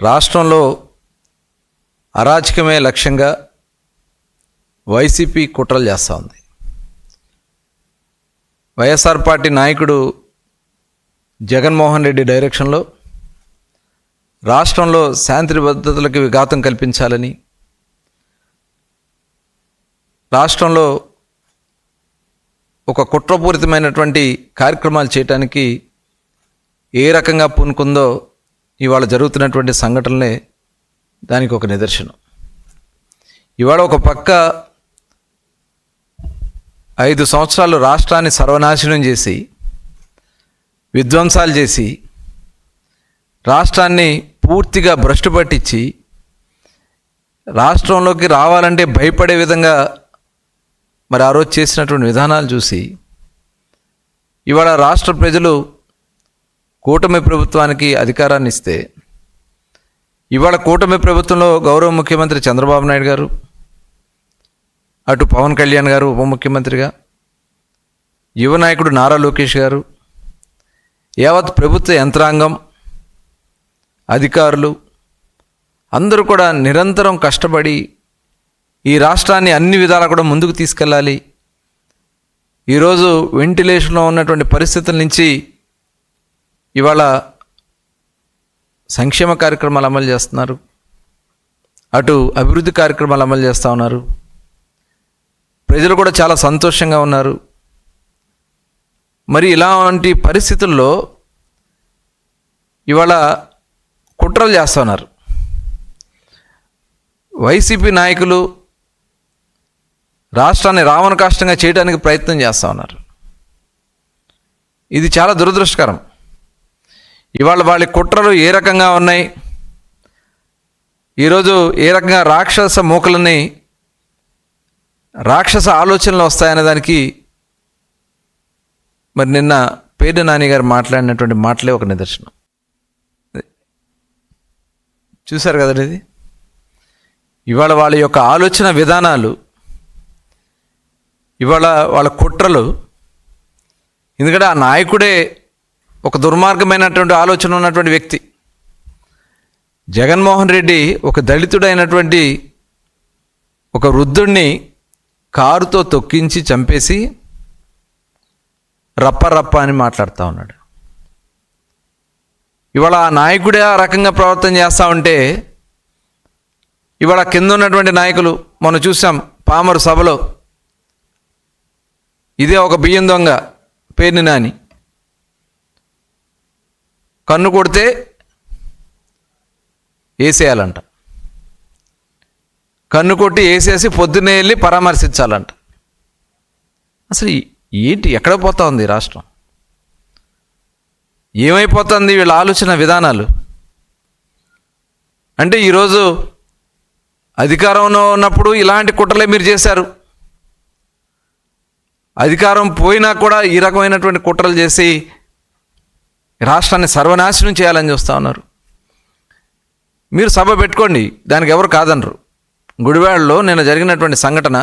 రాష్ట్రంలో అరాచకమే లక్ష్యంగా వైసీపీ కుట్రలు చేస్తూ ఉంది. వైఎస్ఆర్ పార్టీ నాయకుడు జగన్మోహన్ రెడ్డి డైరెక్షన్లో రాష్ట్రంలో శాంతి భద్రతలకు విఘాతం కల్పించాలని రాష్ట్రంలో ఒక కుట్రపూరితమైనటువంటి కార్యక్రమాలు చేయటానికి ఏ రకంగా పూనుకుందో ఇవాళ జరుగుతున్నటువంటి సంఘటనలే దానికి ఒక నిదర్శనం. ఇవాళ ఒక పక్క ఐదు సంవత్సరాలు రాష్ట్రాన్ని సర్వనాశనం చేసి విధ్వంసాలు చేసి రాష్ట్రాన్ని పూర్తిగా భ్రష్టు పట్టించి రాష్ట్రంలోకి రావాలంటే భయపడే విధంగా మరి ఆ రోజు చేసినటువంటి విధానాలు చూసి ఇవాళ రాష్ట్ర ప్రజలు కూటమి ప్రభుత్వానికి అధికారాన్ని ఇస్తే ఇవాళ కూటమి ప్రభుత్వంలో గౌరవ ముఖ్యమంత్రి చంద్రబాబు నాయుడు గారు అటు పవన్ కళ్యాణ్ గారు ఉప ముఖ్యమంత్రిగా యువ నాయకుడు నారా లోకేష్ గారు యావత్ ప్రభుత్వ యంత్రాంగం అధికారులు అందరూ కూడా నిరంతరం కష్టపడి ఈ రాష్ట్రాన్ని అన్ని విధాలా కూడా ముందుకు తీసుకెళ్ళాలి. ఈరోజు వెంటిలేషన్లో ఉన్నటువంటి పరిస్థితుల నుంచి ఇవాళ సంక్షేమ కార్యక్రమాలు అమలు చేస్తున్నారు. అటు అభివృద్ధి కార్యక్రమాలు అమలు చేస్తూ ఉన్నారు. ప్రజలు కూడా చాలా సంతోషంగా ఉన్నారు. మరి ఇలాంటి పరిస్థితుల్లో ఇవాళ కుట్రలు చేస్తున్నారు వైసీపీ నాయకులు రాష్ట్రాన్ని రావణ కాష్టంగా చేయడానికి ప్రయత్నం చేస్తూ ఉన్నారు. ఇది చాలా దురదృష్టకరం. ఇవాళ వాళ్ళ కుట్రలు ఏ రకంగా ఉన్నాయి? ఈరోజు ఏ రకంగా రాక్షస మూకలని రాక్షస ఆలోచనలు వస్తాయనే దానికి మరి నిన్న పేరు నాని గారు మాట్లాడినటువంటి మాటలే ఒక నిదర్శనం. చూశారు కదండి ఇది? ఇవాళ వాళ్ళ యొక్క ఆలోచన విధానాలు ఇవాళ వాళ్ళ కుట్రలు ఎందుకంటే ఆ నాయకుడే ఒక దుర్మార్గమైనటువంటి ఆలోచన ఉన్నటువంటి వ్యక్తి. జగన్మోహన్ రెడ్డి ఒక దళితుడైనటువంటి ఒక వృద్ధుడిని కారుతో తొక్కించి చంపేసి రప్ప రప్ప అని మాట్లాడుతూ ఉన్నాడు. ఇవాళ ఆ నాయకుడే ఆ రకంగా ప్రవర్తన చేస్తూ ఉంటే ఇవాళ కింద ఉన్నటువంటి నాయకులు మనం చూసాం పామరు సభలో. ఇదే ఒక బియ్యం దొంగ పేరుని నాని. కన్ను కొడితే వేసేయాలంట కన్ను కొట్టి వేసేసి పొద్దున్నే వెళ్ళి పరామర్శించాలంట. అసలు ఏంటి ఎక్కడ పోతా ఉంది రాష్ట్రం? ఏమైపోతుంది వీళ్ళ ఆలోచన విధానాలు? అంటే ఈరోజు అధికారంలో ఉన్నప్పుడు ఇలాంటి కుట్రలే మీరు చేశారు. అధికారం పోయినా కూడా ఈ రకమైనటువంటి కుట్రలు చేసి రాష్ట్రాన్ని సర్వనాశనం చేయాలని చూస్తూ ఉన్నారు. మీరు సభ పెట్టుకోండి దానికి ఎవరు కాదనరు. గుడివాడలో నిన్న జరిగినటువంటి సంఘటన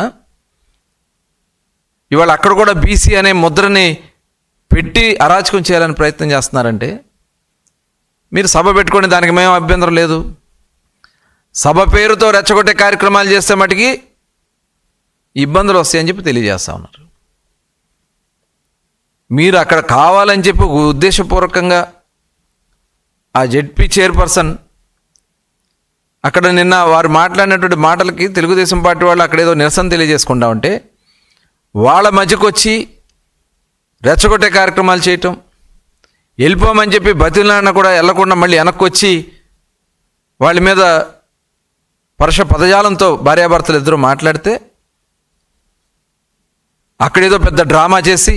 ఇవాళ అక్కడ కూడా బీసీ అనే ముద్రని పెట్టి అరాచకం చేయాలని ప్రయత్నం చేస్తున్నారంటే మీరు సభ పెట్టుకోండి దానికి మేము అభ్యంతరం లేదు. సభ పేరుతో రెచ్చగొట్టే కార్యక్రమాలు చేస్తే మటుకి ఇబ్బందులు వస్తాయని చెప్పి తెలియజేస్తా ఉన్నారు. మీరు అక్కడ కావాలని చెప్పి ఉద్దేశపూర్వకంగా ఆ జెడ్పీ చైర్పర్సన్ అక్కడ నిన్న వారు మాట్లాడినటువంటి మాటలకి తెలుగుదేశం పార్టీ వాళ్ళు అక్కడ ఏదో నిరసన తెలియజేసుకుంటా ఉంటే వాళ్ళ మధ్యకు వచ్చి రెచ్చగొట్టే కార్యక్రమాలు చేయటం వెళ్ళిపోమని చెప్పి బతిలాడిన కూడా వెళ్ళకుండా మళ్ళీ వెనక్కి వచ్చి వాళ్ళ మీద పరుష పదజాలంతో భార్యాభర్తలు ఇద్దరు మాట్లాడితే అక్కడేదో పెద్ద డ్రామా చేసి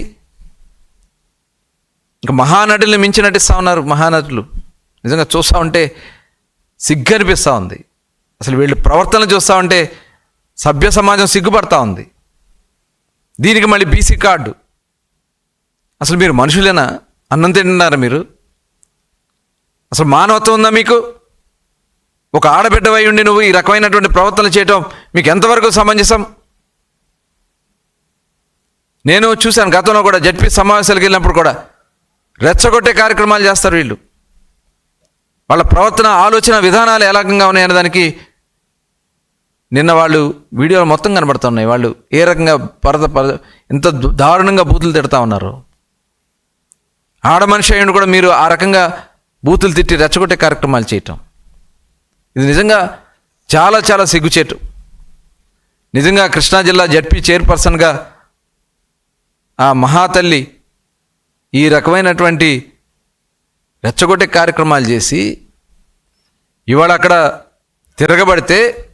ఇంకా మహానటుల్ని మించి నటిస్తూ ఉన్నారు మహానటులు. నిజంగా చూస్తూ ఉంటే సిగ్గు అనిపిస్తూ ఉంది. అసలు వీళ్ళు ప్రవర్తనలు చూస్తూ ఉంటే సభ్య సమాజం సిగ్గుపడతా ఉంది. దీనికి మళ్ళీ బీసీ కార్డు. అసలు మీరు మనుషులేనా? అన్నం తింటున్నారా మీరు? అసలు మానవత్వం ఉందా మీకు? ఒక ఆడబిడ్డవై ఉండి నువ్వు ఈ రకమైనటువంటి ప్రవర్తన చేయటం మీకు ఎంతవరకు సమంజసం? నేను చూశాను గతంలో కూడా జడ్పీ సమావేశాలకు వెళ్ళినప్పుడు కూడా రెచ్చగొట్టే కార్యక్రమాలు చేస్తారు వీళ్ళు. వాళ్ళ ప్రవర్తన ఆలోచన విధానాలు ఏ రకంగా ఉన్నాయనే దానికి నిన్న వాళ్ళు వీడియోలు మొత్తం కనబడుతున్నాయి. వాళ్ళు ఏ రకంగా పరద పరద ఎంత దు- దారుణంగా బూతులు తిడతా ఉన్నారు. ఆడ మనిషి అయ్యండి కూడా మీరు ఆ రకంగా బూతులు తిట్టి రెచ్చగొట్టే కార్యక్రమాలు చేయటం. ఇది నిజంగా చాలా చాలా సిగ్గుచేటు. నిజంగా కృష్ణా జిల్లా జడ్పీ చైర్పర్సన్గా ఆ మహాతల్లి ఈ రకమైనటువంటి రెచ్చగొట్టే కార్యక్రమాలు చేసి ఇవాళ అక్కడ తిరగబడితే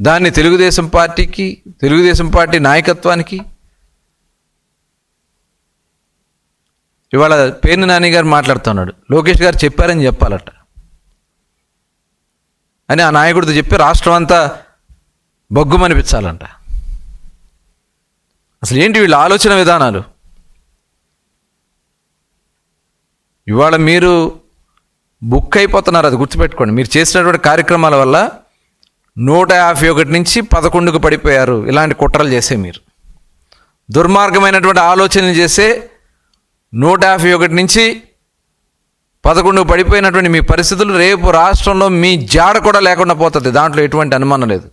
దాన్ని తెలుగుదేశం పార్టీకి తెలుగుదేశం పార్టీ నాయకత్వానికి ఇవాళ పేర్ని నాని గారు మాట్లాడుతున్నాడు. లోకేష్ గారు చెప్పారని చెప్పాలట. అని ఆ నాయకుడితో చెప్పి రాష్ట్రం అంతా బొగ్గుమనిపించాలంట. అసలు ఏంటి వీళ్ళ ఆలోచన విధానాలు? ఇవాళ మీరు బుక్ అయిపోతున్నారు అది గుర్తుపెట్టుకోండి. మీరు చేసినటువంటి కార్యక్రమాల వల్ల నూట యాభై ఒకటి నుంచి పదకొండుకు పడిపోయారు. ఇలాంటి కుట్రలు చేసే మీరు. దుర్మార్గమైనటువంటి ఆలోచనలు చేసే నూట యాభై ఒకటి నుంచి పదకొండుకు పడిపోయినటువంటి మీ పరిస్థితులు రేపు రాష్ట్రంలో మీ జాడ కూడా లేకుండా పోతుంది. దాంట్లో ఎటువంటి అనుమానం లేదు.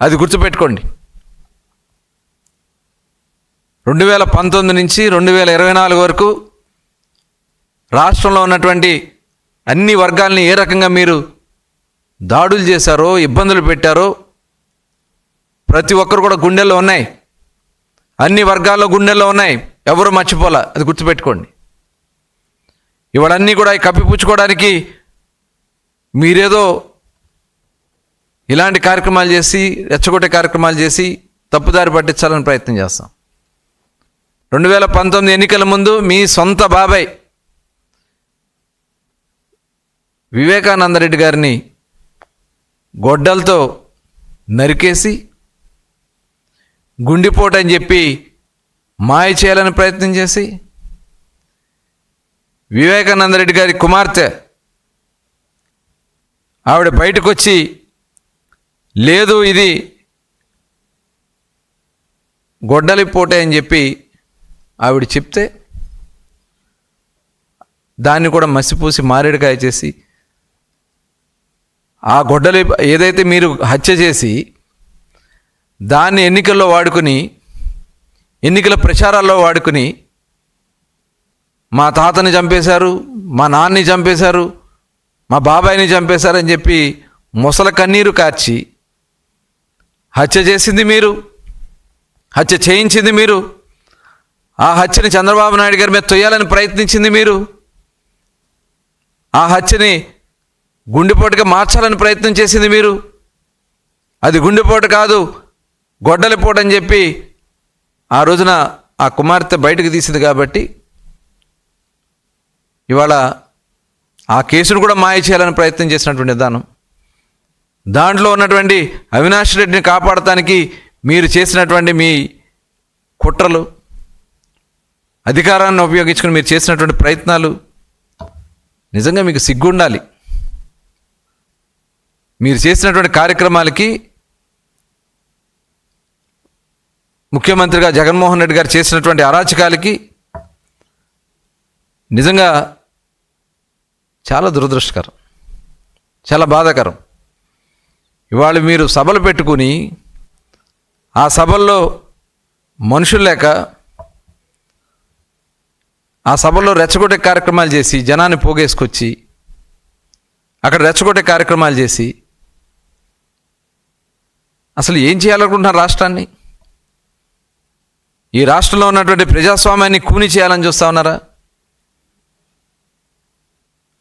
అది గుర్తుపెట్టుకోండి. రెండు వేల పంతొమ్మిది నుంచి రెండు వేల ఇరవై నాలుగు వరకు రాష్ట్రంలో ఉన్నటువంటి అన్ని వర్గాల్ని ఏ రకంగా మీరు దాడులు చేశారో ఇబ్బందులు పెట్టారో ప్రతి ఒక్కరు కూడా గుండెల్లో ఉన్నాయి. అన్ని వర్గాల్లో గుండెల్లో ఉన్నాయి. ఎవరు మర్చిపోలే? అది గుర్తుపెట్టుకోండి. ఇవన్నీ కూడా కప్పిపుచ్చుకోవడానికి మీరేదో ఇలాంటి కార్యక్రమాలు చేసి రెచ్చగొట్టే కార్యక్రమాలు చేసి తప్పుదారి పట్టించాలని ప్రయత్నం చేస్తాం. రెండు వేల పంతొమ్మిది ఎన్నికల ముందు మీ సొంత బాబాయ్ వివేకానందరెడ్డి గారిని గొడ్డలతో నరికేసి గుండిపోటు అని చెప్పి మాయ చేయాలని ప్రయత్నం చేసి వివేకానందరెడ్డి గారి కుమార్తె ఆవిడ బయటకు వచ్చి లేదు ఇది గొడ్డలి పోటే అని చెప్పి ఆవిడ చెప్తే దాన్ని కూడా మసిపూసి మారేడుకాయ చేసి ఆ గొడ్డలి ఏదైతే మీరు హత్య చేసి దాన్ని ఎన్నికల్లో వాడుకుని ఎన్నికల ప్రచారాల్లో వాడుకుని మా తాతని చంపేశారు మా నాన్నని చంపేశారు మా బాబాయిని చంపేశారని చెప్పి ముసల కన్నీరు కార్చి హత్య చేసింది మీరు హత్య చేయించింది మీరు ఆ హత్యని చంద్రబాబు నాయుడు గారి మీద తొయ్యాలని ప్రయత్నించింది మీరు ఆ హత్యని గుండెపోటుగా మార్చాలని ప్రయత్నం చేసింది మీరు? అది గుండెపోటు కాదు గొడ్డలిపోటు అని చెప్పి ఆ రోజున ఆ కుమార్తె బయటకు తీసింది కాబట్టి ఇవాళ ఆ కేసును కూడా మాయ చేయాలని ప్రయత్నం చేసినటువంటి విధానం. దాంట్లో ఉన్నటువంటి అవినాష్ రెడ్డిని కాపాడటానికి మీరు చేసినటువంటి మీ కుట్రలు అధికారాన్ని ఉపయోగించుకుని మీరు చేసినటువంటి ప్రయత్నాలు నిజంగా మీకు సిగ్గుండాలి. మీరు చేసినటువంటి కార్యక్రమాలకి ముఖ్యమంత్రిగా జగన్మోహన్ రెడ్డి గారు చేసినటువంటి అరాచకాలకి నిజంగా చాలా దురదృష్టకరం చాలా బాధాకరం. ఇవాళ మీరు సభలు పెట్టుకుని ఆ సభల్లో మనుషులు లేక ఆ సభల్లో రెచ్చగొట్టే కార్యక్రమాలు చేసి జనాన్ని పోగేసుకొచ్చి అక్కడ రెచ్చగొట్టే కార్యక్రమాలు చేసి అసలు ఏం చేయాలనుకుంటున్నారు రాష్ట్రాన్ని? ఈ రాష్ట్రంలో ఉన్నటువంటి ప్రజాస్వామ్యాన్ని కూని చేయాలని చూస్తా ఉన్నారా?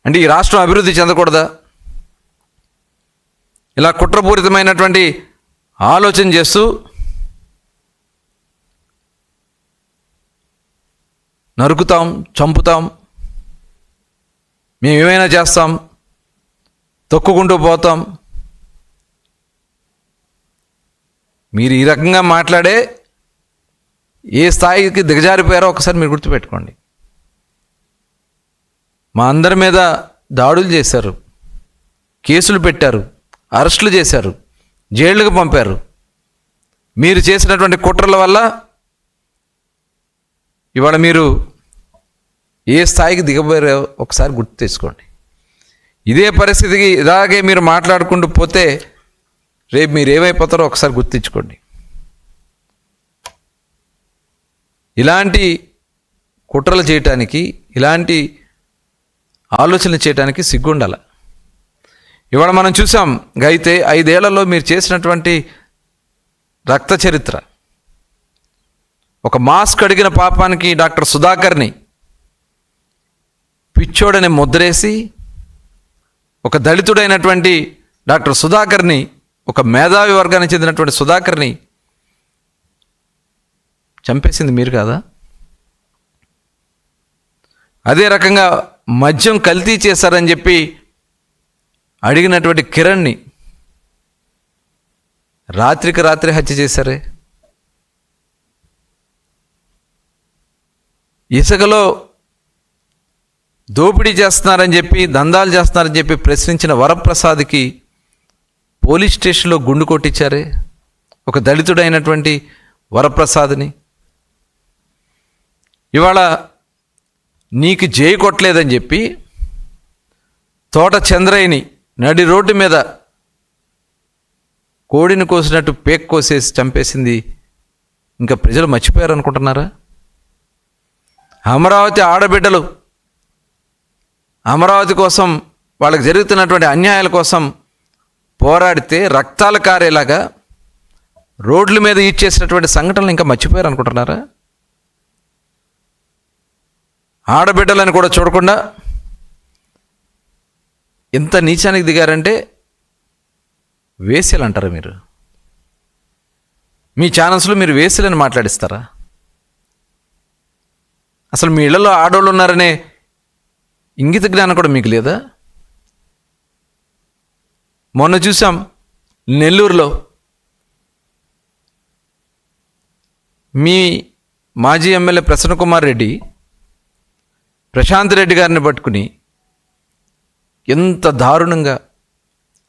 అంటే ఈ రాష్ట్రం అభివృద్ధి చెందకూడదా? ఇలా కుట్రపూరితమైనటువంటి ఆలోచన చేస్తూ నరుకుతాం చంపుతాం మేము ఏమైనా చేస్తాం తొక్కుకుంటూ పోతాం మీరు ఈ రకంగా మాట్లాడే ఏ స్థాయికి దిగజారిపోయారో ఒకసారి మీరు గుర్తుపెట్టుకోండి. మా అందరి మీద దాడులు చేశారు. కేసులు పెట్టారు. అరెస్టులు చేశారు. జైళ్ళకు పంపారు. మీరు చేసినటువంటి కుట్రల వల్ల ఇవాళ మీరు ఏ స్థాయికి దిగబోయారో ఒకసారి గుర్తు తెచ్చుకోండి. ఇదే పరిస్థితికి ఇలాగే మీరు మాట్లాడుకుంటూ పోతే రేపు మీరు ఏమైపోతారో ఒకసారి గుర్తించుకోండి. ఇలాంటి కుట్రలు చేయటానికి ఇలాంటి ఆలోచనలు చేయటానికి సిగ్గుండాల. ఇవాళ మనం చూసాం అయితే ఐదేళ్ళలో మీరు చేసినటువంటి రక్త చరిత్ర. ఒక మాస్క్ అడిగిన పాపానికి డాక్టర్ సుధాకర్ని పిచ్చోడని ముద్రేసి ఒక దళితుడైనటువంటి డాక్టర్ సుధాకర్ని ఒక మేధావి వర్గానికి చెందినటువంటి సుధాకర్ని చంపేసింది మీరు కాదా? అదే రకంగా మద్యం కల్తీ చేశారని చెప్పి అడిగినటువంటి కిరణ్ని రాత్రికి రాత్రి హత్య చేశారే? ఇసుకలో దోపిడీ చేస్తున్నారని చెప్పి దందాలు చేస్తున్నారని చెప్పి ప్రశ్నించిన వరప్రసాద్కి పోలీస్ స్టేషన్లో గుండు కొట్టించారే? ఒక దళితుడైనటువంటి వరప్రసాద్ని. ఇవాళ నీకు జేయి కొట్టలేదని చెప్పి తోట చంద్రయ్యని నడి రోడ్డు మీద కోడిని కోసినట్టు పేక్ కోసేసి చంపేసింది. ఇంకా ప్రజలు మర్చిపోయారు అనుకుంటున్నారా అమరావతి ఆడబిడ్డలు అమరావతి కోసం వాళ్ళకి జరుగుతున్నటువంటి అన్యాయాల కోసం పోరాడితే రక్తాలు కారేలాగా రోడ్ల మీద ఇచ్చేసినటువంటి సంఘటనలు ఇంకా మర్చిపోయారు అనుకుంటున్నారా? ఆడబిడ్డలని కూడా చూడకుండా ఎంత నీచానికి దిగారంటే వేసేలు అంటారా మీరు? మీ ఛానల్స్లో మీరు వేసేలని మాట్లాడిస్తారా? అసలు మీ ఇళ్ళలో ఆడవాళ్ళు ఉన్నారనే ఇంగిత జ్ఞానం కూడా మీకు లేదా? మొన్న చూసాం నెల్లూరులో మీ మాజీ ఎమ్మెల్యే ప్రసన్న కుమార్ రెడ్డి ప్రశాంత్ రెడ్డి గారిని పట్టుకుని ఎంత దారుణంగా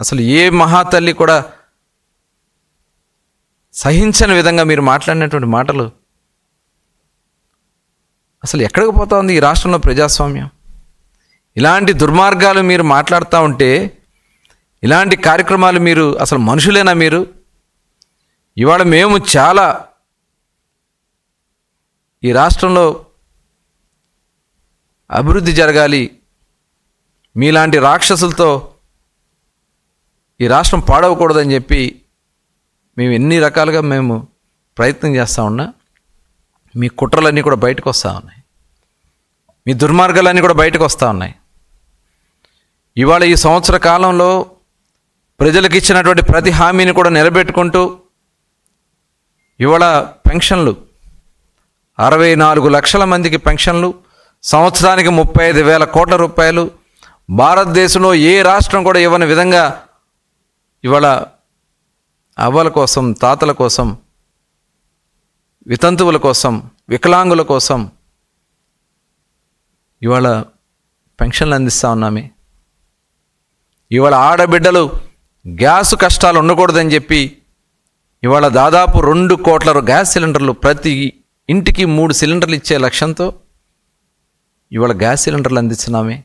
అసలు ఏ మహాతల్లి కూడా సహించని విధంగా మీరు మాట్లాడినటువంటి మాటలు. అసలు ఎక్కడికి పోతా ఉంది ఈ రాష్ట్రంలో ప్రజాస్వామ్యం? ఇలాంటి దుర్మార్గాలు మీరు మాట్లాడుతూ ఉంటే ఇలాంటి కార్యక్రమాలు మీరు అసలు మనుషులేనా మీరు? ఇవాళ మేము చాలా ఈ రాష్ట్రంలో అభివృద్ధి జరగాలి. మీలాంటి రాక్షసులతో ఈ రాష్ట్రం పాడవకూడదని చెప్పి మేము ఎన్ని రకాలుగా మేము ప్రయత్నం చేస్తూ ఉన్నా మీ కుట్రలన్నీ కూడా బయటకు వస్తూ ఉన్నాయి. మీ దుర్మార్గాలన్నీ కూడా బయటకు వస్తూ ఉన్నాయి. ఇవాళ ఈ సంవత్సర కాలంలో ప్రజలకు ఇచ్చినటువంటి ప్రతి హామీని కూడా నిలబెట్టుకుంటూ ఇవాళ పెన్షన్లు అరవై నాలుగు లక్షల మందికి పెన్షన్లు సంవత్సరానికి ముప్పై ఐదు వేల కోట్ల రూపాయలు భారతదేశంలో ఏ రాష్ట్రం కూడా ఇవ్వని విధంగా ఇవాళ అవ్వల కోసం తాతల కోసం వితంతువుల కోసం వికలాంగుల కోసం ఇవాళ పెన్షన్లు అందిస్తూ ఉన్నామే. ఇవాళ ఆడబిడ్డలు గ్యాస్ కష్టాలు ఉండకూడదని చెప్పి ఇవాళ దాదాపు రెండు కోట్ల గ్యాస్ సిలిండర్లు ప్రతి ఇంటికి మూడు సిలిండర్లు ఇచ్చే లక్ష్యంతో ఇవాళ గ్యాస్ సిలిండర్లు అందిస్తున్నామే.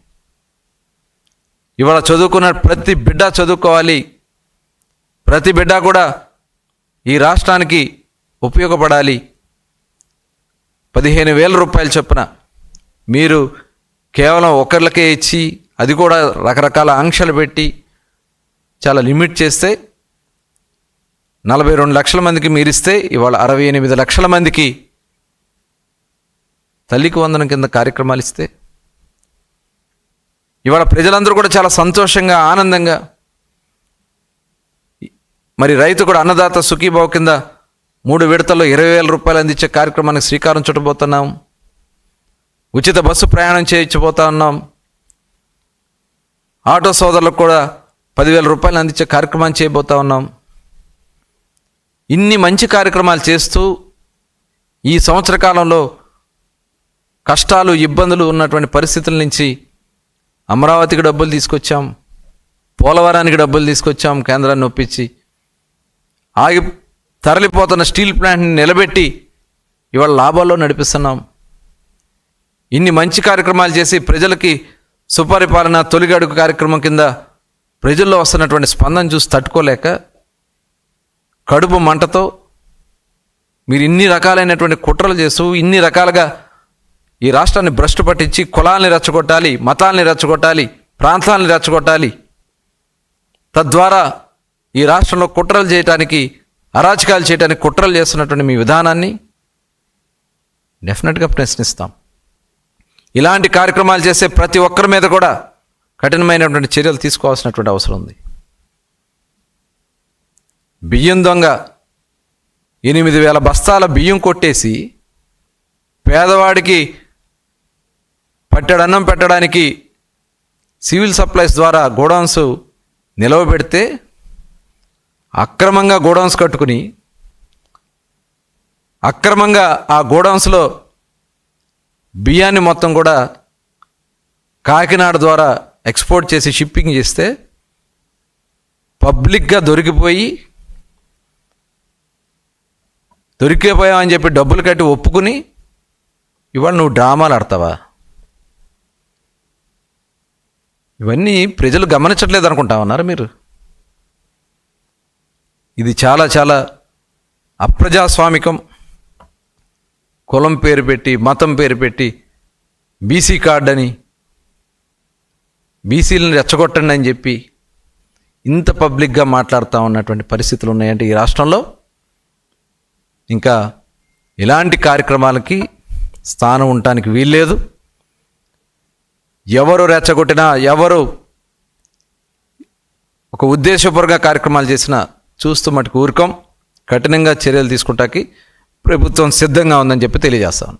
ఇవాళ చదువుకున్న ప్రతి బిడ్డ చదువుకోవాలి. ప్రతి బిడ్డ కూడా ఈ రాష్ట్రానికి ఉపయోగపడాలి. పదిహేను వేల రూపాయలు చొప్పున మీరు కేవలం ఒకరికే ఇచ్చి అది కూడా రకరకాల ఆంక్షలు పెట్టి చాలా లిమిట్ చేస్తే నలభై రెండు లక్షల మందికి మీరిస్తే ఇవాళ అరవై ఎనిమిది లక్షల మందికి తల్లికి వందనం కింద కార్యక్రమాలు ఇస్తే. ఇవాళ ప్రజలందరూ కూడా చాలా సంతోషంగా ఆనందంగా మరి రైతు కూడా అన్నదాత సుఖీభావ కింద మూడు విడతల్లో ఇరవై వేల రూపాయలు అందించే కార్యక్రమానికి శ్రీకారం చుట్టబోతున్నాం. ఉచిత బస్సు ప్రయాణం చేయించబోతా ఉన్నాం. ఆటో సోదరులకు కూడా పదివేల రూపాయలు అందించే కార్యక్రమాన్ని చేయబోతా ఉన్నాం. ఇన్ని మంచి కార్యక్రమాలు చేస్తూ ఈ సంవత్సర కాలంలో కష్టాలు ఇబ్బందులు ఉన్నటువంటి పరిస్థితుల నుంచి అమరావతికి డబ్బులు తీసుకొచ్చాం. పోలవరానికి డబ్బులు తీసుకొచ్చాం కేంద్రాన్ని ఒప్పించి. ఆగి తరలిపోతున్న స్టీల్ ప్లాంట్ని నిలబెట్టి ఇవాళ లాభాల్లో నడిపిస్తున్నాం. ఇన్ని మంచి కార్యక్రమాలు చేసి ప్రజలకి సుపరిపాలన తొలిగడుగు కార్యక్రమం కింద ప్రజల్లో వస్తున్నటువంటి స్పందన చూసి తట్టుకోలేక కడుపు మంటతో మీరు ఇన్ని రకాలైనటువంటి కుట్రలు చేస్తూ ఇన్ని రకాలుగా ఈ రాష్ట్రాన్ని భ్రష్టు పట్టించి కులాల్ని రెచ్చగొట్టాలి మతాల్ని రెచ్చగొట్టాలి ప్రాంతాలని రెచ్చగొట్టాలి. తద్వారా ఈ రాష్ట్రంలో కుట్రలు చేయటానికి అరాచకాలు చేయడానికి కుట్రలు చేస్తున్నటువంటి మీ విధానాన్ని డెఫినెట్గా ప్రశ్నిస్తాం. ఇలాంటి కార్యక్రమాలు చేసే ప్రతి ఒక్కరి మీద కూడా కఠినమైనటువంటి చర్యలు తీసుకోవాల్సినటువంటి అవసరం ఉంది. బియ్యం దొంగ ఎనిమిది వేల బస్తాల బియ్యం కొట్టేసి పేదవాడికి పట్టెడన్నం పెట్టడానికి సివిల్ సప్లైస్ ద్వారా గోడౌన్స్ నిలవబెడితే అక్రమంగా గోడౌన్స్ కట్టుకుని అక్రమంగా ఆ గోడౌన్స్లో బియ్యాన్ని మొత్తం కూడా కాకినాడ ద్వారా ఎక్స్పోర్ట్ చేసి షిప్పింగ్ చేస్తే పబ్లిక్గా దొరికిపోయి దొరికిపోయావని చెప్పి డబ్బులు కట్టి ఒప్పుకుని ఇవాళ నువ్వు డ్రామాలు ఆడతావా? ఇవన్నీ ప్రజలు గమనించట్లేదు అనుకుంటా ఉన్నారు మీరు? ఇది చాలా చాలా అప్రజాస్వామికం. కులం పేరు పెట్టి మతం పేరు పెట్టి బీసీ కార్డ్ అని బీసీలను రెచ్చగొట్టండి అని చెప్పి ఇంత పబ్లిక్గా మాట్లాడుతూ ఉన్నటువంటి పరిస్థితులు ఉన్నాయంటే ఈ రాష్ట్రంలో ఇంకా ఇలాంటి కార్యక్రమాలకి స్థానం ఉండటానికి వీల్లేదు. ఎవరు రెచ్చగొట్టినా ఎవరు ఒక ఉద్దేశపూర్వక కార్యక్రమాలు చేసినా చూస్తూ మటుకు ఊరుకోం. కఠినంగా చర్యలు తీసుకుంటాకి ప్రభుత్వం సిద్ధంగా ఉందని చెప్పి తెలియజేస్తాను